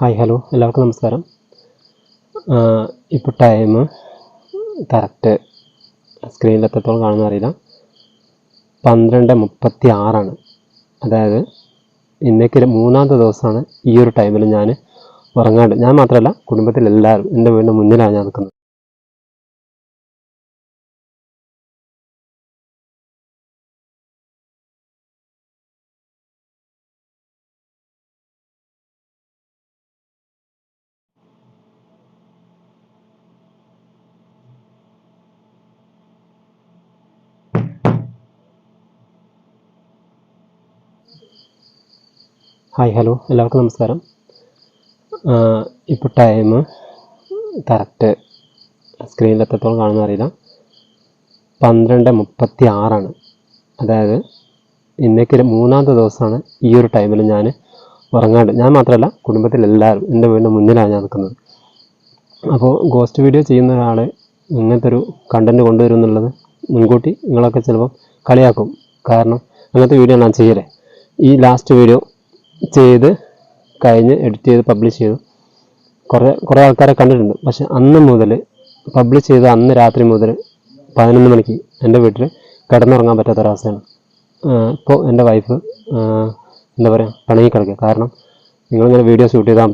Hi hello. എല്ലാവർക്കും നമസ്കാരം. ഇപ്പോൾ ടൈം കറക്റ്റ് സ്ക്രീനിൽ എത്രത്തോളം കാണുന്ന അറിയില്ല. പന്ത്രണ്ട് മുപ്പത്തി ആറാണ് അതായത് ഇന്നേക്ക് മൂന്നാമത്തെ ദിവസമാണ് ഈ ഒരു ടൈമിൽ ഞാൻ ഉറങ്ങാണ്ട്. ഞാൻ മാത്രമല്ല കുടുംബത്തിലെല്ലാവരും എന്റെ വീടിന്റെ മുന്നിലാണ് ഞാൻ നിൽക്കുന്നത് ഹായ് ഹലോ. എല്ലാവർക്കും നമസ്കാരം. ഇപ്പോൾ ടൈം കറക്റ്റ് സ്ക്രീനിൽ എത്രത്തോളം കാണുന്ന അറിയില്ല. പന്ത്രണ്ട് മുപ്പത്തി ആറാണ് അതായത് ഇന്നേക്ക് മൂന്നാമത്തെ ദിവസമാണ് ഈ ഒരു ടൈമിൽ ഞാൻ ഉറങ്ങാണ്ട്. ഞാൻ മാത്രമല്ല കുടുംബത്തിലെല്ലാവരും എന്റെ വീടിന്റെ മുന്നിലാണ് ഞാൻ നിൽക്കുന്നത്. അപ്പോൾ ഗോസ്റ്റ് വീഡിയോ ചെയ്യുന്ന ഒരാൾ ഇങ്ങനത്തെ ഒരു കണ്ടന്റ് കൊണ്ടുവരും എന്നുള്ളത് മുൻകൂട്ടി നിങ്ങളൊക്കെ ചിലപ്പോൾ കളിയാക്കും. കാരണം അങ്ങനത്തെ വീഡിയോ ഞാൻ ചെയ്യലേ. ഈ ലാസ്റ്റ് വീഡിയോ ചെയ്ത് കഴിഞ്ഞ് എഡിറ്റ് ചെയ്ത് പബ്ലിഷ് ചെയ്തു. കുറേ കുറേ ആൾക്കാരെ കണ്ടിട്ടുണ്ട്. പക്ഷെ അന്ന് മുതൽ പബ്ലിഷ് ചെയ്ത അന്ന് രാത്രി മുതൽ പതിനൊന്ന് മണിക്ക് എന്റെ വീട്ടിൽ കിടന്നുറങ്ങാൻ പറ്റാത്തൊരവസ്ഥയാണ്. ഇപ്പോൾ എന്റെ വൈഫ് എന്താ പറയുക പണങ്ങി കിടക്കുക കാരണം നിങ്ങളിങ്ങനെ വീഡിയോ ഷൂട്ട് ചെയ്താൽ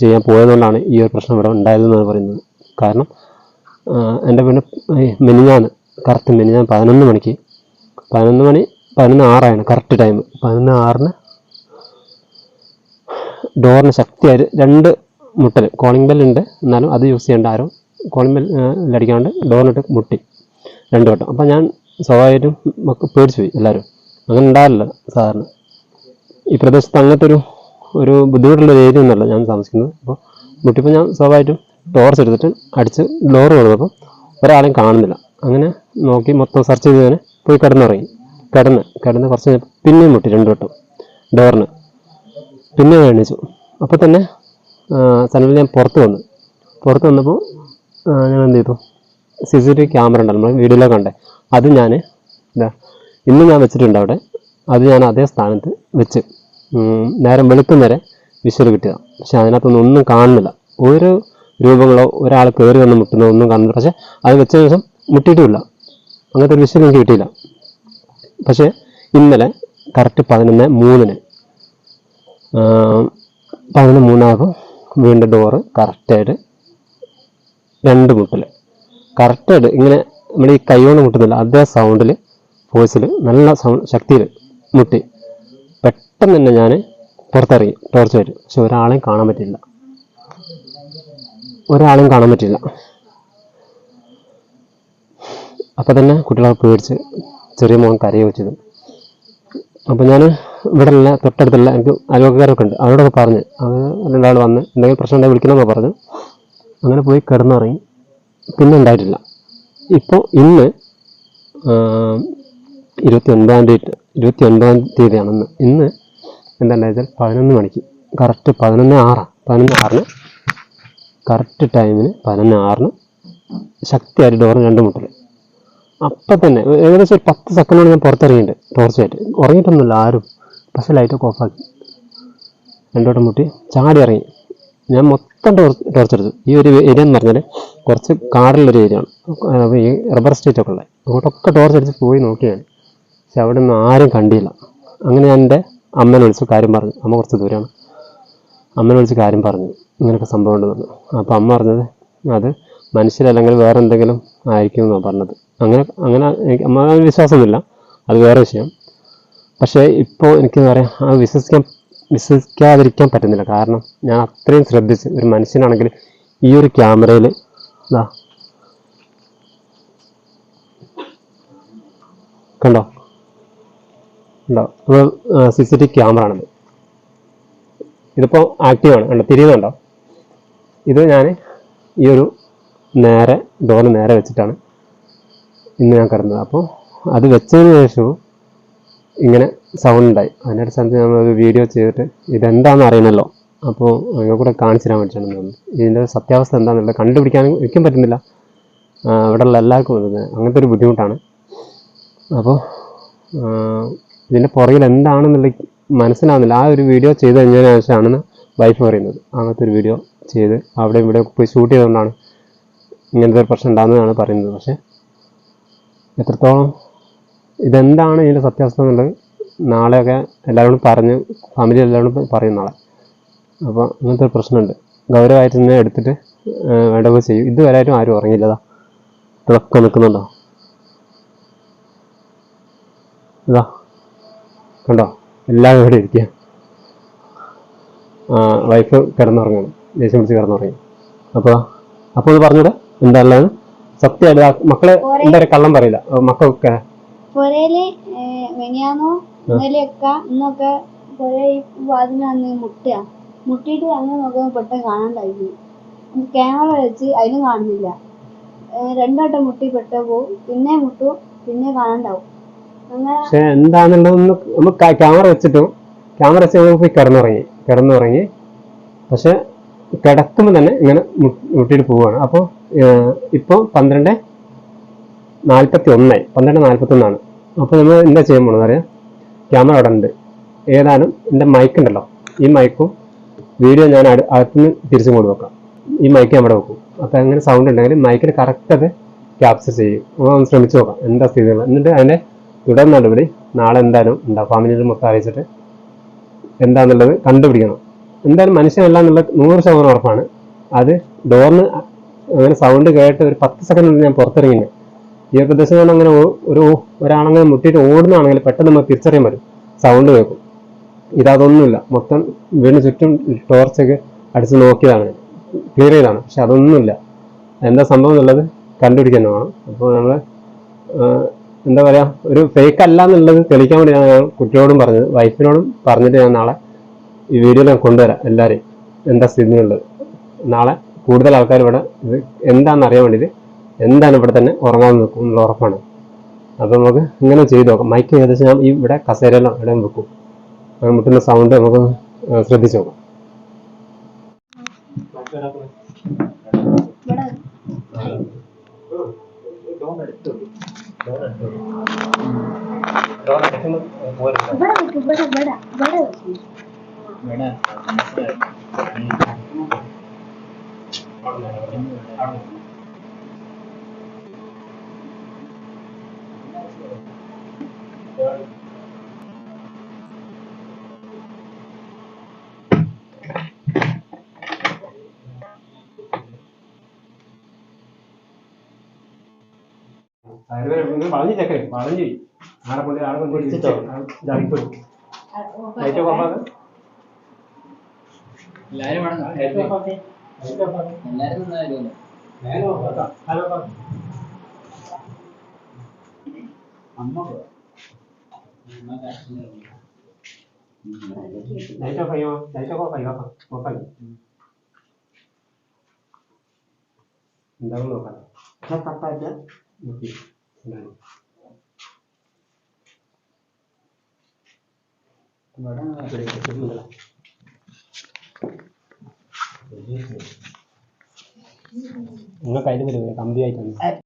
ചെയ്യാൻ പോയതുകൊണ്ടാണ് ഈ ഒരു പ്രശ്നം ഇവിടെ ഉണ്ടായതെന്നാണ് പറയുന്നത്. കാരണം എന്റെ വീട് മെനിഞ്ഞാന്ന് കറക്റ്റ് മിനിഞ്ഞാൻ പതിനൊന്ന് മണിക്ക് പതിനൊന്ന് മണി പതിനൊന്ന് ആറാണ് കറക്റ്റ് ടൈം പതിനൊന്ന് ആറിന് ഡോറിന് ശക്തിയായിട്ട് രണ്ട് മുട്ടൽ കോളിംഗ് ബെല്ലുണ്ട് എന്നാലും അത് യൂസ് ചെയ്യേണ്ട ആരും കോളിംഗ് ബെൽ അടിക്കാണ്ട് ഡോറിനിട്ട് മുട്ടി. രണ്ട് വട്ടം. അപ്പോൾ ഞാൻ സ്വാഭാവികമായിട്ടും പേടിച്ചു പോയി എല്ലാവരും അങ്ങനെ ഉണ്ടാവില്ല സാധാരണ. ഈ പ്രദേശത്ത് അങ്ങനത്തെ ഒരു ഒരു ബുദ്ധിമുട്ടുള്ള ഏരിയ ഒന്നല്ല ഞാൻ താമസിക്കുന്നത്. അപ്പോൾ മുട്ടിപ്പോൾ ഞാൻ സ്വാഭാവികമായിട്ടും ടോർച്ച് എടുത്തിട്ട് അടിച്ച് ഡോർ തുറന്നപ്പം ഒരാളെയും കാണുന്നില്ല. അങ്ങനെ നോക്കി മൊത്തം സെർച്ച് ചെയ്തതിന് പോയി കിടന്നുറങ്ങി. കിടന്ന് കിടന്ന് കുറച്ച് പിന്നെയും മുട്ടി രണ്ട് വട്ടം. ഡോറിന്. പിന്നെ എണീച്ചു. അപ്പോൾ തന്നെ സനലിൽ ഞാൻ പുറത്ത് വന്നു. പുറത്ത് വന്നപ്പോൾ ഞാൻ എന്ത് ചെയ്തു? C C T V camera ഉണ്ടല്ലോ നമ്മൾ വീഡിയോയിലൊക്കെ കണ്ടേ. അത് ഞാൻ എന്താ ഇന്ന് ഞാൻ വെച്ചിട്ടുണ്ട് അവിടെ. അത് ഞാൻ അതേ സ്ഥാനത്ത് വെച്ച് നേരം വെളുപ്പം വരെ വിഷ്വൽ കിട്ടിയതാണ് പക്ഷെ അതിനകത്തൊന്നും ഒന്നും കാണുന്നില്ല. ഒരു രൂപങ്ങളോ ഒരാൾ കയറി വന്ന് മുട്ടുന്നോ ഒന്നും കാണുന്നില്ല. പക്ഷേ അത് വെച്ച ശേഷം മുട്ടിയിട്ടുമില്ല. അങ്ങനത്തെ ഒരു വിഷ്വൽ എനിക്ക് കിട്ടിയില്ല. പക്ഷേ ഇന്നലെ കറക്റ്റ് പതിനൊന്ന് മൂന്നിന് പതിനൊന്ന് മൂന്നാകും. വീണ്ടും ഡോറ് കറക്റ്റായിട്ട് രണ്ട് മുട്ടൽ കറക്റ്റായിട്ട് ഇങ്ങനെ നമ്മൾ ഈ കൈ കൊണ്ട് മുട്ടുന്നില്ല അതേ സൗണ്ടിൽ വോയിസിൽ നല്ല സൗണ്ട് ശക്തിയിൽ മുട്ടി. പെട്ടെന്ന് തന്നെ ഞാൻ പുറത്തിറങ്ങി ടോർച്ച് വരും പക്ഷെ ഒരാളെയും കാണാൻ പറ്റില്ല ഒരാളെയും കാണാൻ പറ്റില്ല അപ്പം തന്നെ കുട്ടികളെ പേടിച്ച് ചെറിയ മോൻ കരയോ വെച്ചത്. അപ്പം ഞാൻ ഇവിടെ ഉള്ള തൊട്ടടുത്തുള്ള എനിക്ക് അയൽവക്കക്കാരൊക്കെ ഉണ്ട് അവരോടൊക്കെ പറഞ്ഞ് അവർ രണ്ടാൾ വന്ന് എന്തെങ്കിലും പ്രശ്നം ഉണ്ടെങ്കിൽ വിളിക്കണമെന്ന് പറഞ്ഞു അങ്ങനെ പോയി കിടന്നിറങ്ങി. പിന്നെ ഉണ്ടായിട്ടില്ല. ഇപ്പോൾ ഇന്ന് ഇരുപത്തി ഒൻപതാം തീയതി ഇരുപത്തി ഒൻപതാം തീയതിയാണ് ഇന്ന്. ഇന്ന് എന്താണെന്ന് പതിനൊന്ന് മണിക്ക്. കറക്റ്റ് പതിനൊന്ന് ആറാണ് പതിനൊന്ന് ആറിന്. കറക്റ്റ് ടൈമിന് പതിനൊന്ന് ആറിന് ശക്തിയായിട്ട് ഡോറിന് രണ്ട് മുട്ടൽ അപ്പം തന്നെ ഏകദേശം ഒരു പത്ത് സെക്കൻഡോട് ഞാൻ പുറത്തിറങ്ങിയിട്ടുണ്ട്. ടോർച്ചായിട്ട് ഉറങ്ങിയിട്ടൊന്നുമില്ല ആരും. പക്ഷേ ലൈറ്റൊക്കെ ഓഫാക്കി രണ്ടോട്ടം മുട്ടി ചാടി ഇറങ്ങി. ഞാൻ മൊത്തം ടോർച്ച് ടോർച്ച് എടുത്തു. ഈ ഒരു ഏരിയ എന്ന് പറഞ്ഞാൽ കുറച്ച് കാടുള്ളൊരു ഏരിയ ആണ്. ഈ റബ്ബർ സ്റ്റേറ്റ് ഒക്കെ ഉള്ളത്. അങ്ങോട്ടൊക്കെ ടോർച്ച് അടിച്ച് പോയി നോക്കിയാണ് പക്ഷെ അവിടെ ഒന്നും ആരും കണ്ടില്ല. അങ്ങനെ ഞാൻ എന്റെ അമ്മനെ വിളിച്ചു കാര്യം പറഞ്ഞു. അമ്മ കുറച്ച് ദൂരമാണ് അമ്മനെ വിളിച്ച് കാര്യം പറഞ്ഞു. ഇങ്ങനെയൊക്കെ സംഭവം ഉണ്ടെന്ന് അപ്പോൾ അമ്മ പറഞ്ഞത് അത് മനുഷ്യരല്ലെങ്കിൽ വേറെ എന്തെങ്കിലും ആയിരിക്കും എന്നാണ് പറഞ്ഞത്. അങ്ങനെ അങ്ങനെ എനിക്ക് അമ്മ വിശ്വാസമൊന്നുമില്ല. അത് വേറെ വിഷയം. പക്ഷേ ഇപ്പോൾ എനിക്ക് പറയാം അത് വിശ്വസിക്കാൻ വിശ്വസിക്കാതിരിക്കാൻ പറ്റുന്നില്ല. കാരണം ഞാൻ അത്രയും ശ്രദ്ധിച്ച് ഒരു മനുഷ്യനാണെങ്കിൽ ഈ ഒരു ക്യാമറയിൽ ഇതാ. കണ്ടോ? ഉണ്ടോ അത് സി സി ടി ക്യാമറ ആണത്. ഇതിപ്പോൾ ആക്റ്റീവാണ് കണ്ടോ? തിരിയുന്നുണ്ടോ ഇത് ഞാൻ ഈ ഒരു നേരെ ഡോറിന് നേരെ വെച്ചിട്ടാണ് ഇന്ന് ഞാൻ കിടന്നത് അപ്പോൾ അത് വെച്ചതിന് ശേഷവും ഇങ്ങനെ സൗണ്ട് ഉണ്ടായി. അതിന്റെ നമ്മൾ ഒരു വീഡിയോ ചെയ്തിട്ട് ഇതെന്താണെന്ന് അറിയണമല്ലോ അപ്പോൾ അതിനെ കൂടെ കാണിച്ചു തരാൻ വേണ്ടിയിട്ടാണ് ഇതിന്റെ സത്യാവസ്ഥ എന്താണെന്നുള്ളത് കണ്ടുപിടിക്കാനും ഒരിക്കലും പറ്റുന്നില്ല. ഇവിടെയുള്ള എല്ലാവർക്കും അങ്ങനത്തെ ഒരു ബുദ്ധിമുട്ടാണ്. അപ്പോൾ ഇതിന്റെ പുറകിൽ എന്താണെന്നുള്ള മനസ്സിലാവുന്നില്ല. ആ ഒരു വീഡിയോ ചെയ്ത് കഴിഞ്ഞതിന് ശേഷമാണ് വൈഫ് പറയുന്നത്. അങ്ങനത്തെ ഒരു വീഡിയോ ചെയ്ത് അവിടെ ഇവിടെ പോയി ഷൂട്ട് ചെയ്തുകൊണ്ടാണ് ഇങ്ങനത്തെ ഒരു പ്രശ്നം ഉണ്ടാകുന്നതാണ് പറയുന്നത്. പക്ഷേ എത്രത്തോളം ഇതെന്താണ് ഇതിന്റെ സത്യാവസ്ഥ എന്നുള്ളത് നാളെയൊക്കെ എല്ലാവരോടും പറഞ്ഞ് ഫാമിലി എല്ലാവരോടും പറയും നാളെ. അപ്പോൾ അങ്ങനത്തെ ഒരു പ്രശ്നമുണ്ട്. ഗൗരവമായിട്ട് തന്നെ എടുത്തിട്ട് വേണ്ട വേണ്ടപ്പോൾ ചെയ്യും. ഇതുവരെയായിട്ടും ആരും ഉറങ്ങിയില്ലതാ. ഇതൊക്കെ നിൽക്കുന്നുണ്ടോ? ഇതാ. കണ്ടോ? എല്ലാവരും ഇവിടെ ഇരിക്കുക വൈഫ് കിടന്നുറങ്ങണം ദേശം പിടിച്ച് കിടന്നുറങ്ങി. അപ്പോൾ അപ്പോൾ ഇത് പറഞ്ഞൂടെ? എന്താ ഉള്ളത്? സത്യമായിട്ട് മക്കളെ എന്താ പറയുക കള്ളം പറയില്ല. മക്കളൊക്കെ ഇന്നലെയൊക്കെ ഇന്നൊക്കെ കുറെ ഈ വാതിന് അന്ന് മുട്ടുക മുട്ടിയിട്ട് അങ്ങനെ നോക്കുമ്പോൾ പെട്ടെന്ന് കാണാണ്ടായി ക്യാമറ വെച്ച് അതിനെ കാണുന്നില്ല. രണ്ടുവട്ടം മുട്ടി പോവും. പിന്നെ മുട്ടും പിന്നെ കാണാണ്ടാവും. പക്ഷേ എന്താണെന്നുള്ളതൊന്ന് നമുക്ക് ക്യാമറ വെച്ചിട്ടും. ക്യാമറ വെച്ച് നമ്മൾ പോയി കിടന്നുറങ്ങി. കിടന്നുറങ്ങി. പക്ഷെ കിടക്കുമ്പോൾ തന്നെ ഇങ്ങനെ മുട്ടിയിട്ട് പോവുകയാണ് അപ്പോൾ ഇപ്പോൾ പന്ത്രണ്ട് നാൽപ്പത്തി ഒന്നായി. പന്ത്രണ്ട് നാൽപ്പത്തി ഒന്നാണ്. അപ്പോൾ നമ്മൾ എന്താ ചെയ്യാൻ പോകണമെന്ന് അറിയാം? ക്യാമറ അവിടെ ഉണ്ട്. ഏതാനും എന്റെ മൈക്ക് ഉണ്ടല്ലോ. ഈ മൈക്കും വീഡിയോ ഞാൻ അകത്തുനിന്ന് തിരിച്ചും കൊണ്ട് വെക്കാം. ഈ മൈക്ക് അവിടെ വെക്കും. അപ്പം അങ്ങനെ സൗണ്ട് ഉണ്ടെങ്കിൽ മൈക്കിൽ കറക്റ്റ് അത് ക്യാപ്ചർ ചെയ്യും. ഒന്ന് ശ്രമിച്ചു നോക്കാം. എന്താ സ്ഥിതി? എന്നിട്ട് അതിന്റെ തുടർ നടപടി നാളെ എന്തായാലും ഉണ്ടാവും. ഫാമിലിയിൽ മൊത്തം അറിയിച്ചിട്ട് എന്താണെന്നുള്ളത് കണ്ടുപിടിക്കണം. എന്തായാലും മനുഷ്യനല്ല എന്നുള്ള നൂറ് ശതമാനം ഉറപ്പാണ്. അത് ഡോറിന് അങ്ങനെ സൗണ്ട് കേട്ട് ഒരു പത്ത് സെക്കൻഡ് ഞാൻ പുറത്തിറങ്ങിയത് ഈ ഒരു പ്രദേശം അങ്ങനെ ഒരു ഒരാളങ്ങനെ മുട്ടിയിട്ട് ഓടുന്നതാണെങ്കിൽ പെട്ടെന്ന് നമുക്ക് തിരിച്ചറിയാൻ പറ്റും. സൗണ്ട് കേൾക്കും. ഇതതൊന്നുമില്ല. മൊത്തം വീടിന് ചുറ്റും ടോർച്ചൊക്കെ അടിച്ച് നോക്കിയതാണ്. ക്ലിയർ ചെയ്താണ് പക്ഷെ അതൊന്നുമില്ല. എന്താ സംഭവം എന്നുള്ളത് കണ്ടുപിടിക്കാൻ വേണം. അപ്പോൾ നമ്മൾ എന്താ പറയുക ഒരു ഫേക്ക് അല്ല എന്നുള്ളത് തെളിയിക്കാൻ വേണ്ടിയാണ് ഞാൻ കുട്ടിയോടും പറഞ്ഞത്. വൈഫിനോടും പറഞ്ഞിട്ട് ഞാൻ നാളെ ഈ വീഡിയോ ഞാൻ കൊണ്ടുവരാം എല്ലാവരെയും എന്താ സ്ഥിതി ഉള്ളത് നാളെ കൂടുതൽ ആൾക്കാർ ഇവിടെ ഇത് എന്താണെന്ന് അറിയാൻ വേണ്ടിയിട്ട് എന്താണ് ഇവിടെ തന്നെ ഉറങ്ങാൻ നിൽക്കും എന്നുള്ള ഉറപ്പാണ്. അപ്പോൾ നമുക്ക് ഇങ്ങനെ ചെയ്ത് നോക്കാം. മൈക്ക് ഏകദേശം ഞാൻ ഇവിടെ കസേരയിലാണ് ഇവിടെ വെക്കും. മുട്ടുന്ന സൗണ്ട് നമുക്ക് ശ്രദ്ധിച്ചു നോക്കാം. ഇവിടെ ഇവിടെ വെക്ക് ഇവിടെ ഇവിടെ ഇവിടെ വെക്ക് വളഞ്ഞു ചെക്കൻ വളഞ്ഞു ആടെ കൊണ്ട് ആടെ കൊണ്ട് പിടിച്ചിട്ടോ ലൈറ്റ് ഓഫ് ആക്കാതെ എല്ലാരും വേണം ലൈറ്റ് ഓഫ് ആക്കി ലൈറ്റ് ഓഫ് ആക്കി എല്ലാരും നിന്നാലും നേരെ ഓഫ് ആക്കാം ഹലോ ആക്കാം അമ്മ ലൈറ്റ് ഓഫ് ആയോ ലൈറ്റ് ഓഫ് ആയി നോക്കാം ഓഫ് ആയി എന്താണെന്ന് നോക്കാം നോക്കി എന്താണ് ഇവിടെ വെച്ചിട്ടുണ്ടല്ലോ. നിങ്ങൾക്ക് അതിന് വരും കമ്പി ആയിട്ടാണ് ഒരു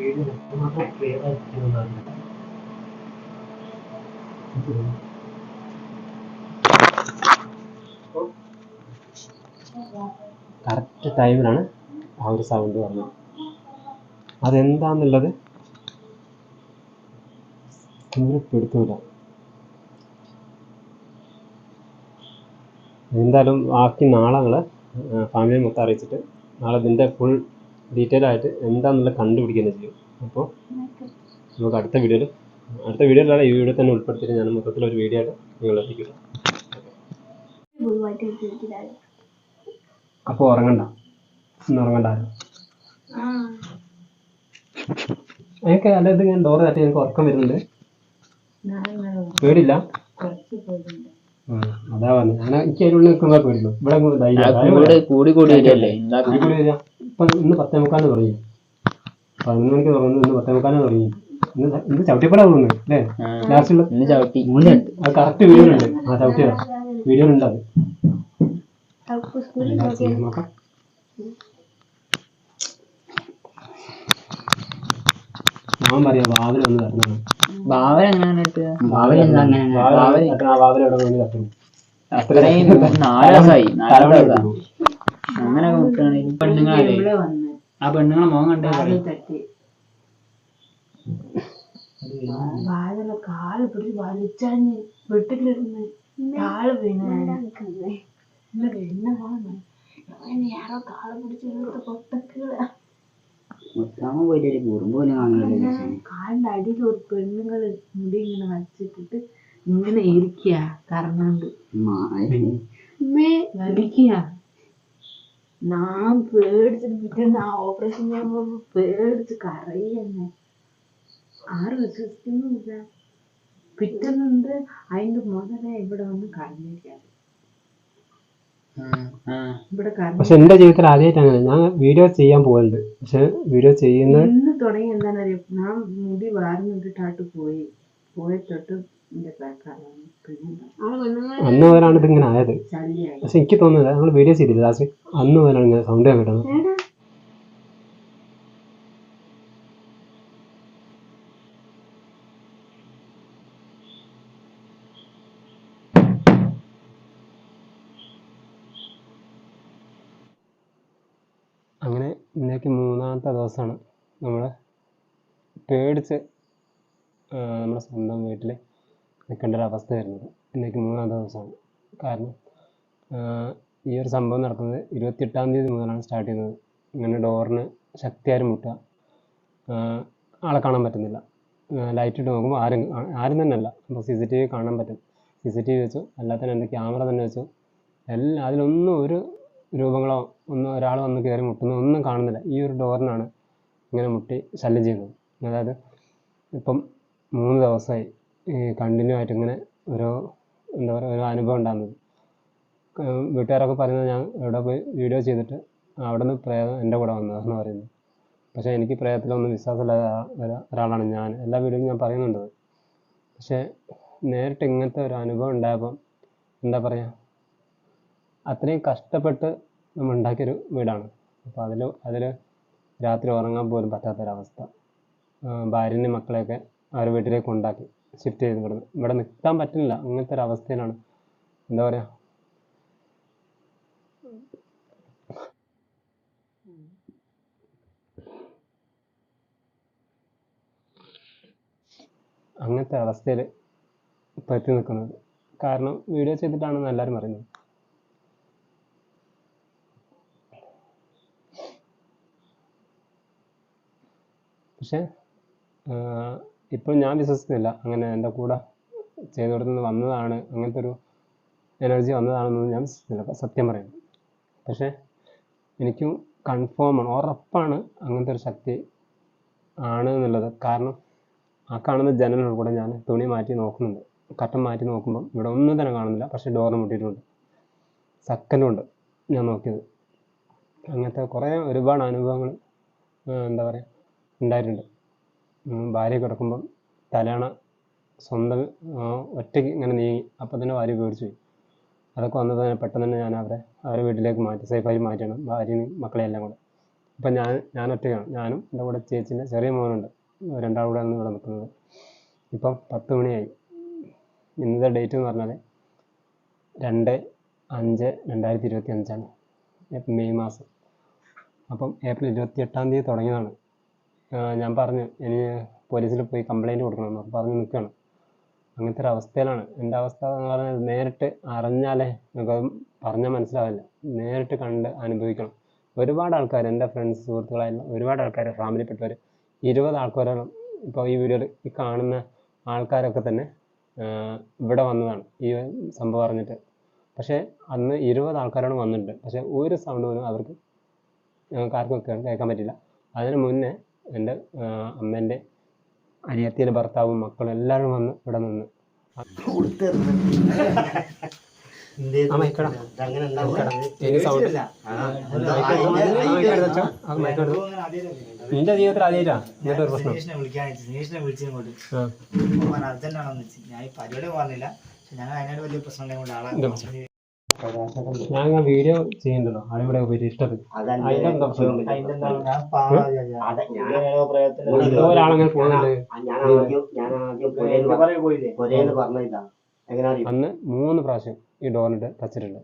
വീഡിയോ എത്രമാത്രം ക്ലിയർ ആയിരിക്കുന്നതാണ് കറക്റ്റ് ടൈമിലാണ് ആ ഒരു സൗണ്ട് പറഞ്ഞത് അതെന്താന്നുള്ളത് ഒന്നിനും പിടുത്തമില്ല. എന്തായാലും ബാക്കി നാളെ ഞങ്ങൾ ഫാമിലി മൊത്തം അറിയിച്ചിട്ട് നാളെ ഇതിന്റെ ഫുൾ ഡീറ്റെയിൽ ആയിട്ട് എന്താണെന്നുള്ളത് കണ്ടുപിടിക്കുന്നത് ചെയ്യും. അപ്പോൾ നമുക്ക് അടുത്ത വീഡിയോയിൽ അടുത്ത വീഡിയോയിലാണ് ഈ വീഡിയോ തന്നെ ഉൾപ്പെടുത്തിയിട്ട് ഞാൻ മൊത്തത്തിൽ ഒരു വീഡിയോ ആയിട്ട് നിങ്ങൾ എത്തിക്കുക അപ്പോൾ ഉറങ്ങണ്ട. ഇന്ന് ഉറങ്ങണ്ട ആരും. ആ. എനിക്ക് അല്ല ഇത് ഞാൻ ഡോറ് തട്ടി എനിക്ക് ഉറക്കം വരുന്നുണ്ട്. പേടില്ല അതാ പറഞ്ഞു. ഞാൻ എനിക്ക് അതിനുള്ളിൽ നിൽക്കുന്ന പേടിയുള്ളൂ. ഇവിടെ കൂടി. കൂടി കൂടി വരികയല്ലേ കൂടി കൂടി വരിക. ഇപ്പൊ ഇന്ന് പത്തേ മുക്കാലിന് തുടങ്ങി. പതിനൊന്ന് മണിക്ക് തുടങ്ങുന്നു ഇന്ന് പത്തേ മുക്കാലിന് തുടങ്ങി. ഇന്ന് ച- ഇന്ന് ചവിട്ടിപ്പടാ തോന്നുന്നു അല്ലേ? ലാസ്റ്റുള്ള ഇന്ന് ചവിട്ടി. അത് കറക്റ്റ് വീഡിയോയിലുണ്ട് ആ ചവിട്ടിയതാ വീഡിയോയിലുണ്ട് അത്. നോക്കാം. ഞാൻ പറയാം വാതിൽ വന്ന് തരണം ബാവൽ എങ്ങനെ ബാവൽ അങ്ങനെ അങ്ങനെ ആ പെണ്ണുങ്ങളെ മോൻ കണ്ടേ വാതിലെ കാൽ പിടിച്ച് വലിച്ചഴിഞ്ഞ് വെട്ടിട്ടിരുന്ന് കാൽ പിടിച്ച് ഇവിടുത്തെ മുത്താമ പോയിട്ട് കുറുമ്പ് പോലും കാണുന്നില്ല കാലിന്റെ അടിയിൽ ഒരു പെണ്ണുങ്ങൾ മുടി ഇങ്ങനെ വലിച്ചിട്ടിട്ട് ഇങ്ങനെ ഇരിക്കുക കറങ്ങാണ്ട് വലിക്കുക ഞാൻ പേടിച്ചിട്ട് പിറ്റേന്ന് ആ ഓപ്പറേഷൻ ചെയ്യുമ്പോ പേടിച്ച് കരയന്നെ ആരും വിശ്വസിക്കുന്നില്ല പിറ്റേന്നുണ്ട് അതിന്റെ മുതലേ ഇവിടെ വന്ന് കരഞ്ഞ പക്ഷെ എന്റെ ജീവിതത്തിൽ ആദ്യമായിട്ട് അങ്ങനെ ഞാൻ വീഡിയോ ചെയ്യാൻ പോകുന്നുണ്ട് പക്ഷെ വീഡിയോ ചെയ്യുന്ന ഇന്ന് തുടങ്ങി ഞാൻ മുടി വാർന്നിട്ടിട്ടാട്ട് പോയി. തൊട്ട് അന്ന് മുതലാണ് ഇതിങ്ങനെ ആയത്. പക്ഷെ എനിക്ക് തോന്നുന്നില്ല. നമ്മൾ വീഡിയോ ചെയ്തില്ല. ലാസ്റ്റ് അന്ന് മുതലാണ് ഇങ്ങനെ സൗണ്ട് ഞാൻ കിട്ടുന്നത് അങ്ങനെ ഇന്നേക്ക് ദിവസമാണ്. നമ്മൾ പേടിച്ച് നമ്മുടെ സ്വന്തം വീട്ടിൽ നിൽക്കേണ്ട ഒരു അവസ്ഥ വരുന്നത്. ഇന്നേക്ക് മൂന്നാം ദിവസമാണ്. കാരണം ഈ ഒരു സംഭവം നടക്കുന്നത് ഇരുപത്തിയെട്ടാം തീയതി മുതലാണ് സ്റ്റാർട്ട് ചെയ്യുന്നത്. ഇങ്ങനെ ഡോറിന് ശക്തിയാരും മുട്ടുക. ആളെ കാണാൻ പറ്റുന്നില്ല. ലൈറ്റ് ഇട്ട് നോക്കുമ്പോൾ ആരും ആരും തന്നെ അല്ല. അപ്പോൾ സി സി ടി വി കാണാൻ പറ്റും. സി സി ടി വി വെച്ചു. അല്ലാത്തതിന് എന്റെ ക്യാമറ തന്നെ വെച്ചു. എല്ലാ അതിലൊന്നും ഒരു രൂപങ്ങളോ ഒന്നും ഒരാൾ വന്ന് കയറി മുട്ടുന്നോ ഒന്നും കാണുന്നില്ല. ഈ ഒരു ഡോറിനാണ് ഇങ്ങനെ മുട്ടി ശല്യം ചെയ്യുന്നത് അതായത് ഇപ്പം മൂന്ന് ദിവസമായി കണ്ടിന്യൂ ആയിട്ട് ഇങ്ങനെ ഒരു എന്താ പറയുക ഒരു അനുഭവം ഉണ്ടാകുന്നത്. വീട്ടുകാരൊക്കെ പറയുന്നത് ഞാൻ ഇവിടെ പോയി വീഡിയോ ചെയ്തിട്ട് അവിടെ നിന്ന് പ്രേതം എന്റെ കൂടെ വന്നതെന്ന് പറയുന്നു. പക്ഷേ എനിക്ക് പ്രേതത്തിലൊന്നും വിശ്വാസമില്ലാത്ത ഒരാളാണ് ഞാൻ. എല്ലാ വീഡിയോയും ഞാൻ പറയുന്നുണ്ട് പക്ഷേ നേരിട്ട് ഇങ്ങനത്തെ ഒരു അനുഭവം ഉണ്ടായപ്പം എന്താ പറയുക അത്രയും കഷ്ടപ്പെട്ട് നമ്മൾ ഉണ്ടാക്കിയൊരു വീടാണ്. അപ്പോൾ അതിൽ അതിൽ രാത്രി ഉറങ്ങാൻ പോലും പറ്റാത്തൊരവസ്ഥ. ഭാര്യനെയും മക്കളെയൊക്കെ അവരുടെ വീട്ടിലേക്ക് കൊണ്ടാക്കി ഷിഫ്റ്റ് ചെയ്ത് ഇവിടുന്ന് ഇവിടെ നിൽക്കാൻ പറ്റില്ല അങ്ങനത്തെ ഒരു അവസ്ഥയിലാണ്. എന്താ പറയുക അങ്ങനത്തെ അവസ്ഥയിൽ പറ്റി നിൽക്കുന്നത്. കാരണം വീഡിയോ ചെയ്തിട്ടാണെന്ന് എല്ലാവരും പറയുന്നത്. പക്ഷേ ഇപ്പോൾ ഞാൻ വിശ്വസിക്കുന്നില്ല. അങ്ങനെ എന്റെ കൂടെ ചെയ്തു കൊടുത്തുനിന്ന് വന്നതാണ് അങ്ങനത്തെ ഒരു എനർജി വന്നതാണെന്ന് ഞാൻ വിശ്വസിക്കുന്നില്ല. സത്യം പറയുന്നു. പക്ഷേ എനിക്കും കൺഫേമാണ് ഉറപ്പാണ് അങ്ങനത്തെ ഒരു ശക്തി ആണ് എന്നുള്ളത്. കാരണം ആ കാണുന്ന ജനലിൽ കൂടെ ഞാൻ തുണി മാറ്റി നോക്കുന്നുണ്ട്. കട്ടൻ മാറ്റി നോക്കുമ്പോൾ ഇവിടെ ഒന്നും തന്നെ കാണുന്നില്ല പക്ഷേ ഡോറിന് മുട്ടിയിട്ടുണ്ട്. ഉണ്ട് ഞാൻ നോക്കിയത്. അങ്ങനത്തെ കുറേ ഒരുപാട് അനുഭവങ്ങൾ എന്താ പറയുക ഉണ്ടായിട്ടുണ്ട്. ഭാര്യ കിടക്കുമ്പം തലയണ സ്വന്തം ഒറ്റയ്ക്ക് ഇങ്ങനെ നീങ്ങി. അപ്പം തന്നെ ഭാര്യ പേടിച്ചു പോയി. അതൊക്കെ വന്നത് തന്നെ പെട്ടെന്ന് തന്നെ ഞാൻ അവരെ അവരെ വീട്ടിലേക്ക് മാറ്റി സേഫായി മാറ്റണം ഭാര്യയും മക്കളെ എല്ലാം കൂടെ. അപ്പം ഞാൻ ഞാൻ ഒറ്റയ്ക്കാണ്. ഞാനും എന്റെ കൂടെ ചേച്ചിന്റെ ചെറിയ മോനുണ്ട്. രണ്ടാൾ കൂടെ ആണ് ഇവിടെ നിൽക്കുന്നത്. ഇപ്പം പത്ത് മണിയായി. ഇന്നത്തെ ഡേറ്റ് എന്ന് പറഞ്ഞാൽ രണ്ട് അഞ്ച് രണ്ടായിരത്തി ഇരുപത്തി അഞ്ചാണ് മെയ് മാസം. അപ്പം ഏപ്രിൽ ഇരുപത്തി എട്ടാം തീയതി തുടങ്ങിയതാണ്. ഞാൻ പറഞ്ഞു ഇനി പോലീസിൽ പോയി കംപ്ലൈന്റ് കൊടുക്കണം എന്ന് പറഞ്ഞ് നിൽക്കുകയാണ്. അങ്ങനത്തെ ഒരു അവസ്ഥയിലാണ്. എന്റെ അവസ്ഥ എന്ന് പറഞ്ഞാൽ നേരിട്ട് അറിഞ്ഞാലേ നമുക്ക് പറഞ്ഞാൽ മനസ്സിലാവില്ല. നേരിട്ട് കണ്ട് അനുഭവിക്കണം. ഒരുപാട് ആൾക്കാർ എന്റെ ഫ്രണ്ട്സ് സുഹൃത്തുക്കളായാലും ഒരുപാട് ആൾക്കാർ ഫാമിലിപ്പെട്ടവർ ഇരുപത് ആൾക്കാരോളം ഇപ്പോൾ ഈ വീഡിയോയിൽ ഈ കാണുന്ന ആൾക്കാരൊക്കെ തന്നെ ഇവിടെ വന്നതാണ്. ഈ സംഭവം അറിഞ്ഞിട്ട്. പക്ഷേ അന്ന് ഇരുപത് ആൾക്കാരാണ് വന്നിട്ടുണ്ട്. പക്ഷേ ഒരു സൗണ്ട് പോലും അവർക്ക് ആർക്കും കേൾക്കാൻ പറ്റില്ല അതിന് മുന്നേ എന്റെ അമ്മേന്റെ അനിയത്തിയുടെ ഭർത്താവും മക്കളും എല്ലാവരും വന്ന് ഇവിടെ നിന്ന്. നിന്റെ ജീവിതത്തിൽ ആദ്യമായിട്ടാ? ഇങ്ങനത്തെ ഒരു പ്രശ്നം. ആ. ഞാൻ ഈ പരിപാടി പറഞ്ഞില്ല പക്ഷെ ഞങ്ങൾ അതിനായിട്ട് വലിയ പ്രശ്നം. ഞാൻ ഇങ്ങനെ വീഡിയോ ചെയ്യുന്നുണ്ടല്ലോ. അവിടെ ഇവിടെ പോയിട്ട് ഇഷ്ടപ്പെട്ടു. ഒരാളങ്ങനെ പോകുന്നുണ്ട് അന്ന് മൂന്ന് പ്രാവശ്യം ഈ ഡോറിനിട്ട് ടച്ചിട്ടുണ്ട്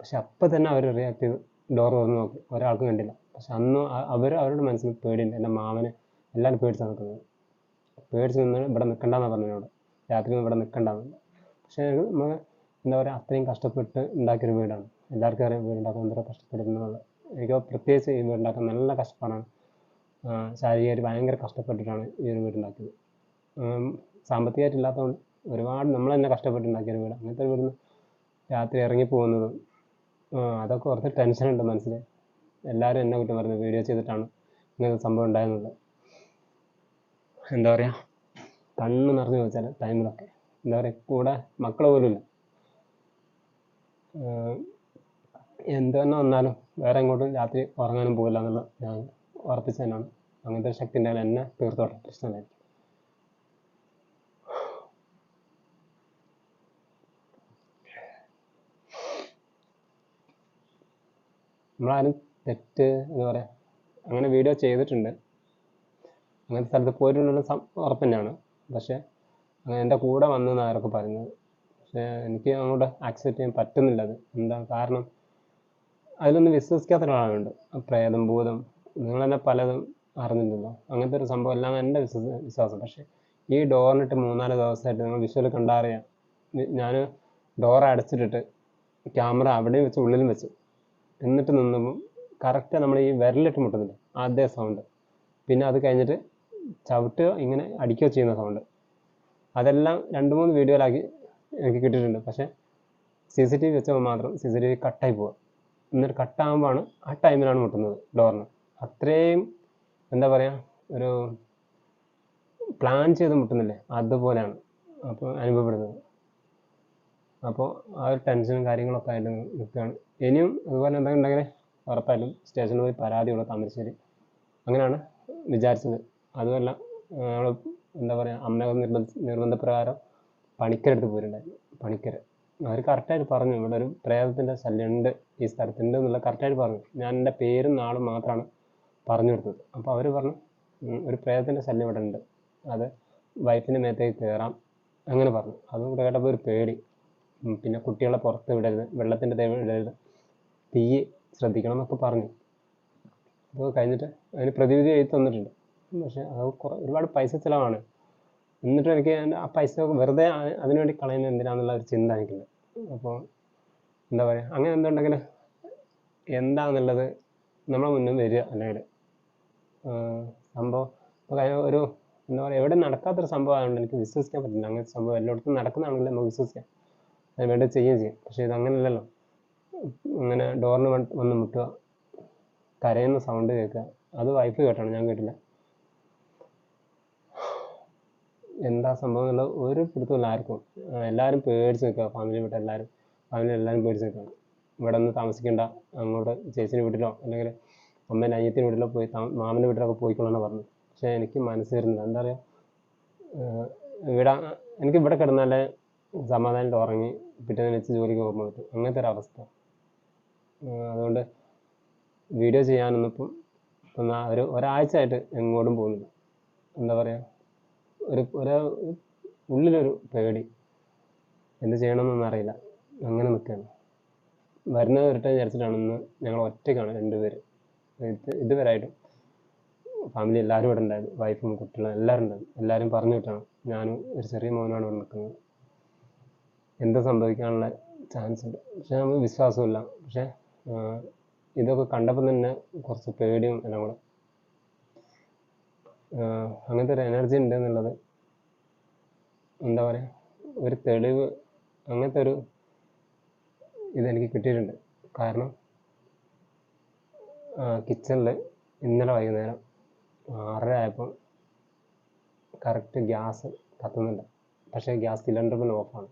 പക്ഷെ അപ്പം തന്നെ അവർ റിയാക്ട് ചെയ്ത് ഡോർ തുറന്ന് നോക്കി. ഒരാൾക്കും കണ്ടില്ല. പക്ഷെ അന്ന് അവർ അവരുടെ മനസ്സിൽ പേടിയുണ്ട് എന്റെ മാമനെ എല്ലാവരും പേടിച്ചാണ് നിൽക്കുന്നത് പേടിച്ച് നിന്ന് ഇവിടെ നിൽക്കണ്ടെന്നാണ് പറഞ്ഞു എന്നോട് രാത്രി ഇവിടെ നിൽക്കണ്ടെന്ന് പക്ഷേ നമ്മൾ എന്താ പറയുക അത്രയും കഷ്ടപ്പെട്ട് ഉണ്ടാക്കിയൊരു വീടാണ്. എല്ലാവർക്കും അറിയാം വീടുണ്ടാക്കാൻ എന്തോ കഷ്ടപ്പെടുന്നുള്ള എനിക്ക് പ്രത്യേകിച്ച് ഈ വീടുണ്ടാക്കാൻ നല്ല കഷ്ടപ്പാടാണ്. ശാരീരികമായിട്ട് ഭയങ്കര കഷ്ടപ്പെട്ടിട്ടാണ് ഈ ഒരു വീടുണ്ടാക്കിയത്. സാമ്പത്തികമായിട്ട് ഇല്ലാത്തതുകൊണ്ട് ഒരുപാട് നമ്മൾ തന്നെ കഷ്ടപ്പെട്ടുണ്ടാക്കിയ ഒരു വീട് അങ്ങനത്തെ വീട് രാത്രി ഇറങ്ങി പോകുന്നതും. അതൊക്കെ കുറച്ച് ടെൻഷനുണ്ട് മനസ്സിൽ എല്ലാവരും എന്നെ കുറ്റം പറഞ്ഞു വീഡിയോ ചെയ്തിട്ടാണ് ഇങ്ങനെ സംഭവം ഉണ്ടായിരുന്നത്. എന്താ പറയുക കണ്ണ് നിറഞ്ഞു വെച്ചാൽ ടൈമിലൊക്കെ എന്താ പറയുക കൂടെ മക്കൾ പോലും ഇല്ല എന്ത് തന്നെ വന്നാലും വേറെ എങ്ങോട്ടും രാത്രി ഉറങ്ങാനും പോകില്ല എന്നുള്ള ഞാൻ ഉറപ്പിച്ച് തന്നെയാണ്. അങ്ങനത്തെ ഒരു ശക്തി ഉണ്ടായാലും എന്നെ തീർത്തോട്ടെ പ്രശ്നമില്ല നമ്മളാരും തെറ്റ് എന്താ പറയുക അങ്ങനെ വീഡിയോ ചെയ്തിട്ടുണ്ട്. അങ്ങനത്തെ സ്ഥലത്ത് പോയിട്ടുണ്ടെന്ന് ഉറപ്പ് തന്നെയാണ്. പക്ഷേ എന്റെ കൂടെ വന്നെന്ന് ആരൊക്കെ പറയുന്നത്? എനിക്ക് അങ്ങോട്ട് ആക്സെപ്റ്റ് ചെയ്യാൻ പറ്റുന്നില്ല അത്. എന്താ കാരണം? അതിലൊന്നും വിശ്വസിക്കാത്ത ഒരാളുണ്ട്. പ്രേതം ഭൂതം നിങ്ങൾ തന്നെ പലതും അറിഞ്ഞിട്ടുണ്ടല്ലോ. അങ്ങനത്തെ ഒരു സംഭവം എല്ലാം എന്റെ വിശ്വാസ പക്ഷേ ഈ ഡോറിനിട്ട് മൂന്നാൽ ദിവസമായിട്ട് നിങ്ങൾ വിഷ്വൽ കണ്ടറിയാം ഞാൻ ഡോർ അടച്ചിട്ടിട്ട് ക്യാമറ അവിടെയും വെച്ച് ഉള്ളിലും വെച്ചു എന്നിട്ട് നിന്നപ്പോൾ കറക്റ്റ് നമ്മൾ ഈ വിരലിട്ട് മുട്ടുന്നില്ല? അതേ സൗണ്ട് പിന്നെ അത് കഴിഞ്ഞിട്ട് ചവിട്ടുക ഇങ്ങനെ അടിക്കുകയോ ചെയ്യുന്ന സൗണ്ട് അതെല്ലാം രണ്ട് മൂന്ന് വീഡിയോയിലാക്കി എനിക്ക് കിട്ടിയിട്ടുണ്ട്. പക്ഷേ സി സി ടി വി വെച്ചപ്പോൾ മാത്രം സി സി ടി വി കട്ടായി പോവുക എന്നിട്ട് കട്ടാകുമ്പോഴാണ് ആ ടൈമിലാണ് മുട്ടുന്നത് ഡോറിന് അത്രയും എന്താ പറയുക ഒരു പ്ലാൻ ചെയ്ത് മുട്ടുന്നില്ലേ? അതുപോലെയാണ് അപ്പോൾ അനുഭവപ്പെടുന്നത്. അപ്പോൾ ആ ഒരു ടെൻഷനും കാര്യങ്ങളൊക്കെ ആയിട്ട് നിൽക്കുകയാണ്. ഇനിയും അതുപോലെ എന്തെങ്കിലും ഉണ്ടെങ്കിൽ ഉറപ്പായിട്ടും സ്റ്റേഷനിൽ പോയി പരാതി കൊടുക്കാം താമരശ്ശേരി അങ്ങനെയാണ് വിചാരിച്ചത്. അതുമല്ല നമ്മൾ എന്താ പറയുക അമ്മ നിർബന്ധ നിർബന്ധപ്രകാരം പണിക്കരെടുത്ത് പോയിട്ടുണ്ടായിരുന്നു പണിക്കര്. അവർ കറക്റ്റായിട്ട് പറഞ്ഞു. ഇവിടെ ഒരു പ്രേതത്തിന്റെ ശല്യമുണ്ട്. ഈ സ്ഥലത്തുണ്ട് എന്നുള്ള കറക്റ്റായിട്ട് പറഞ്ഞു. ഞാൻ എന്റെ പേരും നാളും മാത്രമാണ് പറഞ്ഞു കൊടുത്തത്. അപ്പോൾ അവർ പറഞ്ഞു ഒരു പ്രേതത്തിന്റെ ശല്യം ഇവിടെ ഉണ്ട്. അത് വൈഫിന്റെ മേത്തേക്ക് കയറാം. അങ്ങനെ പറഞ്ഞു. അതും കൂടെ കേട്ടപ്പോൾ ഒരു പേടി. പിന്നെ കുട്ടികളെ പുറത്ത് വിടരുത്. വെള്ളത്തിന്റെ തേവ് വിടരുത്. തീ ശ്രദ്ധിക്കണം എന്നൊക്കെ പറഞ്ഞു. അപ്പോൾ കഴിഞ്ഞിട്ട് അതിന് പ്രതിവിധി എഴുതി തന്നിട്ടുണ്ട്. പക്ഷേ അത് കുറേ ഒരുപാട് പൈസ ചിലവാണ്. എന്നിട്ട് എനിക്ക് ആ പൈസ വെറുതെ അതിനു അതിനുവേണ്ടി കളയുന്നത് എന്തിനാന്നുള്ള ഒരു ചിന്ത എനിക്കുണ്ട് അപ്പോൾ എന്താ പറയുക അങ്ങനെ എന്തുണ്ടെങ്കിൽ എന്താണെന്നുള്ളത് നമ്മളെ മുന്നിൽ വരിക അല്ലെങ്കിൽ സംഭവം ഒരു എന്താ പറയുക എവിടെ നടക്കാത്തൊരു സംഭവം ആയതുകൊണ്ട് എനിക്ക് വിശ്വസിക്കാൻ പറ്റില്ല. അങ്ങനത്തെ സംഭവം എല്ലായിടത്തും നടക്കുന്നതാണെങ്കിൽ നമുക്ക് വിശ്വസിക്കാം. അതിന് വേണ്ടി ചെയ്യുകയും ചെയ്യും. പക്ഷേ ഇത് അങ്ങനെയല്ലല്ലോ. ഇങ്ങനെ ഡോറിന് വന്ന് മുട്ടുക കരയുന്ന സൗണ്ട് കേൾക്കുക. അത് വൈഫ് കേട്ടാണ്? ഞാൻ കേട്ടില്ല. എന്താ സംഭവം എന്നുള്ള ഒരു പിടുത്തമില്ല ആർക്കും. എല്ലാവരും പേടിച്ച് നിൽക്കുക. ഫാമിലി വിട്ട് എല്ലാവരും ഫാമിലി എല്ലാവരും പേടിച്ച് നിൽക്കുകയാണ് ഇവിടെ നിന്ന് താമസിക്കേണ്ട അങ്ങോട്ട് ചേച്ചിന്റെ വീട്ടിലോ അല്ലെങ്കിൽ അമ്മേന്റെ അനിയത്തിന്റെ വീട്ടിലോ പോയി മാമന്റെ വീട്ടിലൊക്കെ പോയിക്കൊള്ളാണ് പറഞ്ഞത്. പക്ഷേ എനിക്ക് മനസ്സ് വരുന്നില്ല. എന്താ പറയുക ഇവിടെ എനിക്ക് ഇവിടെ കിടന്നാലേ സമാധാനമായിട്ട് ഉറങ്ങി പിറ്റേന്ന് വെച്ച് ജോലിക്ക് പോകുമ്പോൾ പറ്റും. അങ്ങനത്തെ ഒരു അവസ്ഥ. അതുകൊണ്ട് വീഡിയോ ചെയ്യാനൊന്നും ഇപ്പം ഒരു ഒരാഴ്ച ആയിട്ട് എങ്ങോട്ടും പോകുന്നില്ല. എന്താ പറയുക ഒരു ഒരു ഉള്ളിലൊരു പേടി. എന്ത് ചെയ്യണമെന്നൊന്നും അറിയില്ല. അങ്ങനെ നിൽക്കുകയാണ് വരുന്നത് വരട്ടെ വിചാരിച്ചിട്ടാണ് ഇന്ന് ഞങ്ങൾ ഒറ്റയ്ക്കാണ് രണ്ടുപേര്. ഇത് ഇതുവരായിട്ടും ഫാമിലി എല്ലാവരും ഇവിടെ ഉണ്ടായിരുന്നു വൈഫും കുട്ടികളും എല്ലാവരും ഉണ്ടായിരുന്നു എല്ലാവരും പറഞ്ഞു വിട്ടാണ്. ഞാനും ഒരു ചെറിയ മോനാണ് ഇവിടെ നിൽക്കുന്നത്. എന്ത് സംഭവിക്കാനുള്ള ചാൻസ് ഉണ്ട്? പക്ഷെ നമുക്ക് വിശ്വാസമില്ല. പക്ഷെ ഇതൊക്കെ കണ്ടപ്പോൾ തന്നെ കുറച്ച് പേടിയും എല്ലാം കൂടെ. അങ്ങനത്തെ ഒരു എനർജി ഉണ്ട് എന്നുള്ളത് എന്താ പറയുക ഒരു തെളിവ് അങ്ങനത്തെ ഒരു ഇതെനിക്ക് കിട്ടിയിട്ടുണ്ട്. കാരണം കിച്ചണിൽ ഇന്നലെ വൈകുന്നേരം ആറര ആയപ്പോൾ കറക്റ്റ് ഗ്യാസ് കത്തുന്നുണ്ട്. പക്ഷേ ഗ്യാസ് സിലിണ്ടർ പിന്നെ ഓഫാണ്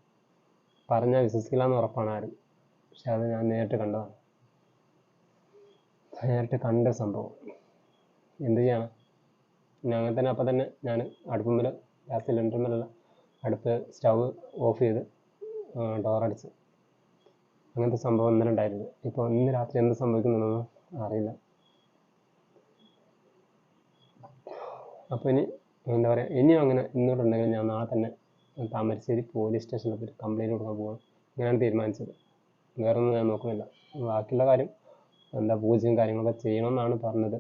പറഞ്ഞാൽ വിശ്വസിക്കില്ല എന്ന് ഉറപ്പാണ് ആരും. പക്ഷെ അത് ഞാൻ നേരിട്ട് കണ്ടതാണ്. നേരിട്ട് കണ്ട സംഭവം. എന്ത് ചെയ്യണം അങ്ങനെ തന്നെ അപ്പം തന്നെ ഞാൻ അടുപ്പുമ്മൽ ഗ്യാസ് സിലിണ്ടറിൽ അടുപ്പ് സ്റ്റവ് ഓഫ് ചെയ്ത് ഡോറടിച്ച്. അങ്ങനത്തെ സംഭവം ഇന്നലെ ഉണ്ടായിരുന്നു. ഇപ്പോൾ ഇന്ന് രാത്രി എന്ത് സംഭവിക്കുന്നുണ്ടെന്ന് അറിയില്ല. അപ്പോൾ ഇനി എന്താ പറയുക ഇനിയും അങ്ങനെ ഇന്നോട്ട് ഉണ്ടെങ്കിൽ ഞാൻ നാളെ തന്നെ താമരശ്ശേരി പോലീസ് സ്റ്റേഷനിൽ പോയി കംപ്ലൈന്റ് കൊടുക്കാൻ പോകണം ഇങ്ങനെയാണ് തീരുമാനിച്ചത്. വേറെ ഒന്നും ഞാൻ നോക്കുന്നില്ല. ബാക്കിയുള്ള കാര്യം എന്താ പൂജയും കാര്യങ്ങളൊക്കെ ചെയ്യണമെന്നാണ് പറഞ്ഞത്.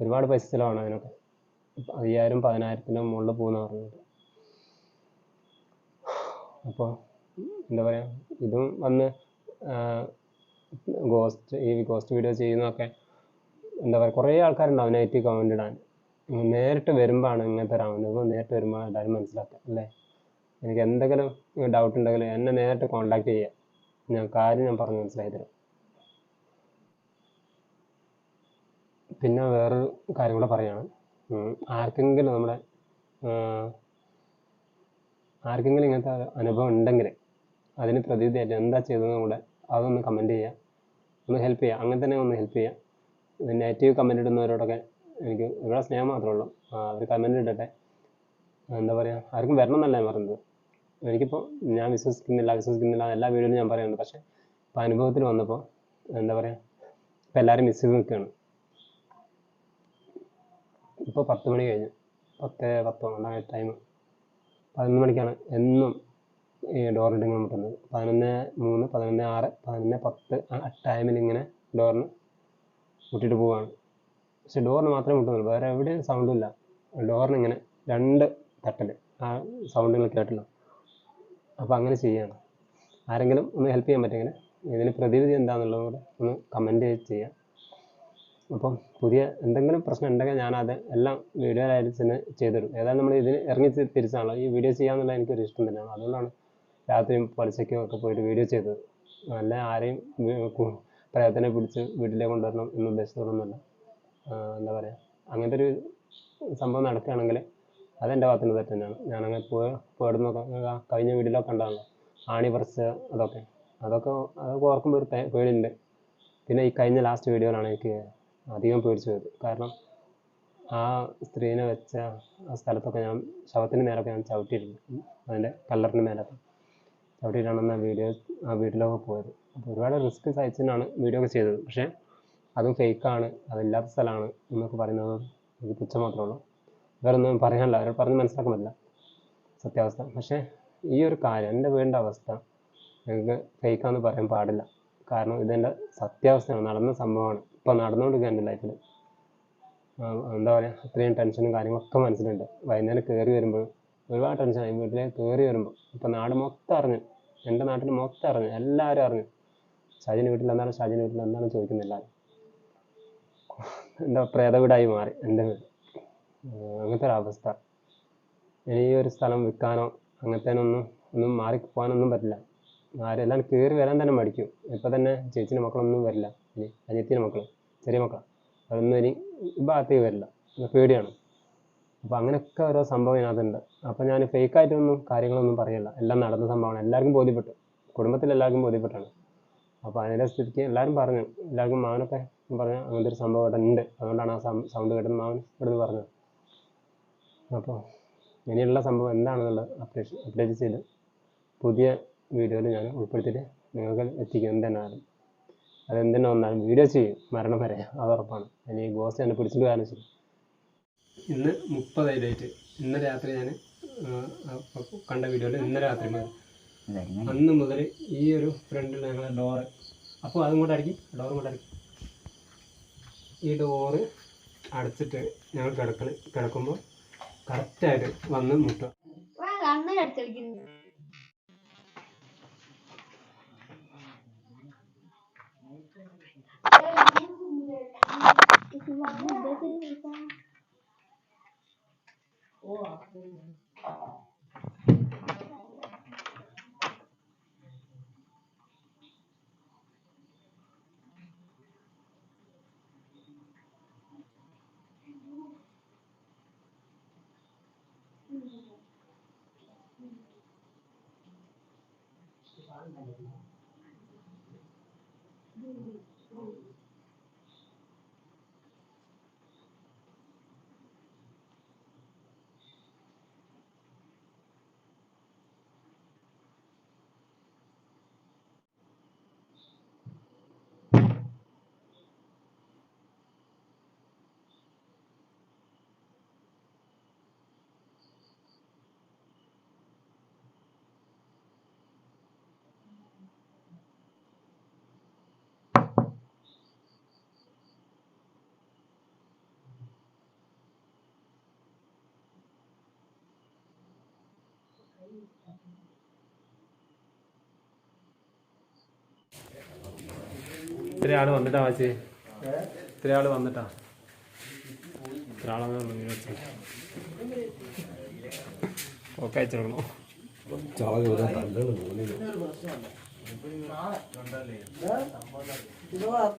ഒരുപാട് പൈസ ചിലവാണ് അതിനൊക്കെ. അയ്യായിരം പതിനായിരത്തിന്റെ മുകളിൽ പോകുന്ന പറഞ്ഞത് അപ്പോൾ എന്താ പറയുക ഇതും വന്ന് ഗോസ്റ്റ് ഈ ഗോസ്റ്റ് വീഡിയോ ചെയ്യുന്നതൊക്കെ എന്താ പറയുക കുറേ ആൾക്കാരുണ്ടാവും നെഗറ്റീവ് കമന്റ് ഇടാൻ. നേരിട്ട് വരുമ്പോഴാണ് ഇങ്ങനത്തെ ഒരു അനുഭവം നേരിട്ട് വരുമ്പോൾ എല്ലാവരും മനസ്സിലാക്കുക അല്ലേ? എനിക്ക് എന്തെങ്കിലും ഡൗട്ട് ഉണ്ടെങ്കിൽ എന്നെ നേരിട്ട് കോൺടാക്ട് ചെയ്യുക. ഞാൻ കാര്യം ഞാൻ പറഞ്ഞ് മനസ്സിലാക്കി തരാം പിന്നെ വേറൊരു കാര്യം കൂടെ പറയാണ്. ഉം, ആർക്കെങ്കിലും നമ്മുടെ ആർക്കെങ്കിലും ഇങ്ങനത്തെ അനുഭവം ഉണ്ടെങ്കിൽ അതിന് പ്രതിവിധിയായിട്ട് എന്താ ചെയ്തതെന്ന് കൂടെ അതൊന്ന് കമന്റ് ചെയ്യുക ഒന്ന് ഹെൽപ്പ് ചെയ്യുക അങ്ങനെ തന്നെ ഒന്ന് ഹെൽപ്പ് ചെയ്യുക നെഗറ്റീവ് കമന്റ് ഇടുന്നവരോടൊക്കെ എനിക്ക് ഒരുപാട് സ്നേഹം മാത്രമേ ഉള്ളൂ. അവർ കമന്റ് ഇടട്ടെ. എന്താ പറയുക ആർക്കും വരണം എന്നല്ല ഞാൻ പറയുന്നത്. എനിക്കിപ്പോൾ ഞാൻ വിശ്വസിക്കുന്നില്ല വിശ്വസിക്കുന്നില്ല എല്ലാ വീഡിയോയിലും ഞാൻ പറയുന്നുണ്ട് പക്ഷേ ഇപ്പോൾ അനുഭവത്തിൽ വന്നപ്പോൾ എന്താ പറയുക ഇപ്പോൾ എല്ലാവരും മിസ് ചെയ്ത് നിൽക്കുകയാണ് ഇപ്പോൾ പത്ത് മണി കഴിഞ്ഞു. പത്ത് പത്തോ ഉണ്ടായ ടൈം പതിനൊന്ന് മണിക്കാണ് എന്നും ഈ ഡോർ ഇടിങ്ങൾ മുട്ടുന്നത്. പതിനൊന്ന് മൂന്ന് പതിനൊന്ന് ആറ് പതിനൊന്ന് പത്ത് ആ ടൈമിൽ ഇങ്ങനെ ഡോറിന് മുട്ടിയിട്ട് പോവുകയാണ് പക്ഷെ ഡോറിന് മാത്രമേ മുട്ടുന്നുള്ളൂ. വേറെ എവിടെയും സൗണ്ടും ഇല്ല. ഡോറിന് ഇങ്ങനെ രണ്ട് തട്ടൽ ആ സൗണ്ടുകൾ കേട്ടല്ലോ അപ്പോൾ അങ്ങനെ ചെയ്യാണ്. ആരെങ്കിലും ഒന്ന് ഹെൽപ്പ് ചെയ്യാൻ പറ്റുമെങ്കിൽ ഇതിന് പ്രതിവിധി എന്താണെന്നുള്ളത് കൂടെ ഒന്ന് കമന്റ് ചെയ്യുക അപ്പം പുതിയ എന്തെങ്കിലും പ്രശ്നം ഉണ്ടെങ്കിൽ ഞാനത് എല്ലാം വീഡിയോയിലായിട്ട് തന്നെ ചെയ്തിടും ഏതായാലും നമ്മൾ ഇതിന് ഇറങ്ങി തിരിച്ചാണല്ലോ. ഈ വീഡിയോ ചെയ്യാമെന്നുള്ള എനിക്കൊരു ഇഷ്ടം തന്നെയാണ്. അതുകൊണ്ടാണ് രാത്രിയും പലിശയ്ക്കും ഒക്കെ പോയിട്ട് വീഡിയോ ചെയ്തത്. അല്ല ആരെയും പ്രയത്നം പിടിച്ച് വീട്ടിലേക്ക് കൊണ്ടുവരണം എന്ന് ഉദ്ദേശത്തോടൊന്നുമല്ല എന്താ പറയുക അങ്ങനത്തെ ഒരു സംഭവം നടക്കുകയാണെങ്കിൽ അതെന്റെ ഭാഗത്തുനിന്ന് തെറ്റ് തന്നെയാണ്. ഞാനങ്ങനെ പോയ പോയിടുന്നൊക്കെ ആ കഴിഞ്ഞ വീട്ടിലൊക്കെ കണ്ടതാണല്ലോ. ആണി പറിച്ച് അതൊക്കെ. അതൊക്കെ അതൊക്കെ ഓർക്കുമ്പോൾ ഒരു പേടിയുണ്ട്. പിന്നെ ഈ കഴിഞ്ഞ ലാസ്റ്റ് വീഡിയോയിലാണ് എനിക്ക് അധികം പേടിച്ചു പോയത്. കാരണം ആ സ്ത്രീനെ വെച്ച ആ സ്ഥലത്തൊക്കെ ഞാൻ ശവത്തിന്റെ മേലൊക്കെ ഞാൻ ചവിട്ടിയിട്ടുണ്ട്. അതിന്റെ കല്ലറിന്റെ മേലൊക്കെ ചവിട്ടിയിട്ടാണ് അന്ന് ആ വീഡിയോ ആ വീട്ടിലൊക്കെ പോയത്. അപ്പോൾ ഒരുപാട് റിസ്ക് സഹിച്ചിട്ടാണ് വീഡിയോ ഒക്കെ ചെയ്തത്. പക്ഷേ അതും ഫേക്കാണ് അതില്ലാത്ത സ്ഥലമാണ് എന്നൊക്കെ പറയുന്നത് എനിക്ക് പുച്ഛം മാത്രമേ ഉള്ളൂ. വേറെ ഒന്നും പറയാനില്ല. അവരോട് പറഞ്ഞ് മനസ്സിലാക്കാൻ പറ്റില്ല. സത്യാവസ്ഥ. പക്ഷേ ഈ ഒരു കാര്യം എന്റെ വീടിന്റെ അവസ്ഥ ഞങ്ങൾക്ക് ഫേക്കാന്ന് പറയാൻ പാടില്ല. കാരണം ഇതെന്റെ സത്യാവസ്ഥയാണ്. നടന്ന സംഭവമാണ്. ഇപ്പോൾ നടന്നുകൊണ്ടിരിക്കുക എന്റെ ലൈഫിൽ എന്താ പറയുക അത്രയും ടെൻഷനും കാര്യങ്ങളൊക്കെ മനസ്സിലുണ്ട്. വൈകുന്നേരം കയറി വരുമ്പോൾ ഒരുപാട് ടെൻഷനായി വീട്ടിലേക്ക് കയറി വരുമ്പോൾ ഇപ്പം നാട് മൊത്തം അറിഞ്ഞു എന്റെ നാട്ടിൽ മൊത്തം അറിഞ്ഞു എല്ലാവരും അറിഞ്ഞു. ഷാജിന്റെ വീട്ടിൽ എന്താണ് ഷാജിന്റെ വീട്ടിൽ എന്താണ് ചോദിക്കുന്നില്ല. എന്താ പ്രേത വീടായി മാറി എന്റെ വീട്. അങ്ങനത്തെ ഒരു അവസ്ഥ. ഇനി ഈ ഒരു സ്ഥലം വിൽക്കാനോ അങ്ങനത്തേനൊന്നും ഒന്നും മാറി പോകാനൊന്നും പറ്റില്ല. ആരും കേറി കയറി വരാൻ തന്നെ മടിക്കും. ഇപ്പം തന്നെ ചേച്ചീന്റെ മക്കളൊന്നും വരില്ല. ഇനി അനിയത്തിന്റെ മക്കൾ ചെറിയ മക്കളാണ് അതൊന്നും ഇനി ഭാഗത്തേക്ക് വരില്ല. പേടിയാണ്. അപ്പോൾ അങ്ങനെയൊക്കെ ഓരോ സംഭവം ഇതിനകത്തുണ്ട്. അപ്പോൾ ഞാൻ ഫേക്ക് ഫേക്കായിട്ടൊന്നും കാര്യങ്ങളൊന്നും പറയില്ല. എല്ലാം നടന്ന സംഭവമാണ്. എല്ലാവർക്കും ബോധ്യപ്പെട്ടു. കുടുംബത്തിൽ എല്ലാവർക്കും ബോധ്യപ്പെട്ടാണ്. അപ്പോൾ അതിന്റെ സ്ഥിതിക്ക് എല്ലാവരും പറഞ്ഞു. എല്ലാവർക്കും മാവനൊക്കെ പറഞ്ഞു അങ്ങനത്തെ ഒരു സംഭവം ഇവിടെ ഉണ്ട്. അതുകൊണ്ടാണ് ആ സൗണ്ട് കേട്ടത് മാവൻ ഇവിടുന്ന് പറഞ്ഞത്. അപ്പോൾ ഇനിയുള്ള സംഭവം എന്താണെന്നുള്ളത് അപ്ഡേഷൻ അപ്ഡേറ്റ് ചെയ്ത് പുതിയ വീഡിയോയിൽ ഞാൻ ഉൾപ്പെടുത്തിയിട്ട് നിങ്ങൾക്ക് എത്തിക്കും എന്തെന്നാലും അതെന്തിനു വന്നാലും വീഡിയോ ചെയ്യും. മരണം വരെ. അത് ഉറപ്പാണ്. ഇനി ഗോസ്റ്റ് എന്നെ പിടിച്ചിട്ട് കാരണം ചെയ്യും. ഇന്ന് മുപ്പതായി ഡേറ്റ് ഇന്ന് രാത്രി ഞാൻ കണ്ട വീഡിയോയിൽ ഇന്ന് രാത്രി അന്ന് മുതൽ ഈ ഒരു ഫ്രണ്ടിൽ ഞങ്ങൾ ഡോറ് അപ്പോൾ അതും കൂടെ അടിക്കും. ഡോറും കൂടെ അടിക്കും. ഈ ഡോറ് അടച്ചിട്ട് ഞങ്ങൾ കിടക്കണ കിടക്കുമ്പോൾ കറക്റ്റായിട്ട് വന്ന് മുട്ടുക കണ്ണ് കടിച്ചടിക്കുന്നു ഇത്ര ആൾ വന്നിട്ടാ വാച്ചി ഇത്ര ആൾ വന്നിട്ടാ? ഇത്ര ആളെന്ന് വീഡിയോ ഓക്കെ അയച്ചു കൊടുക്കണോ. ചാവ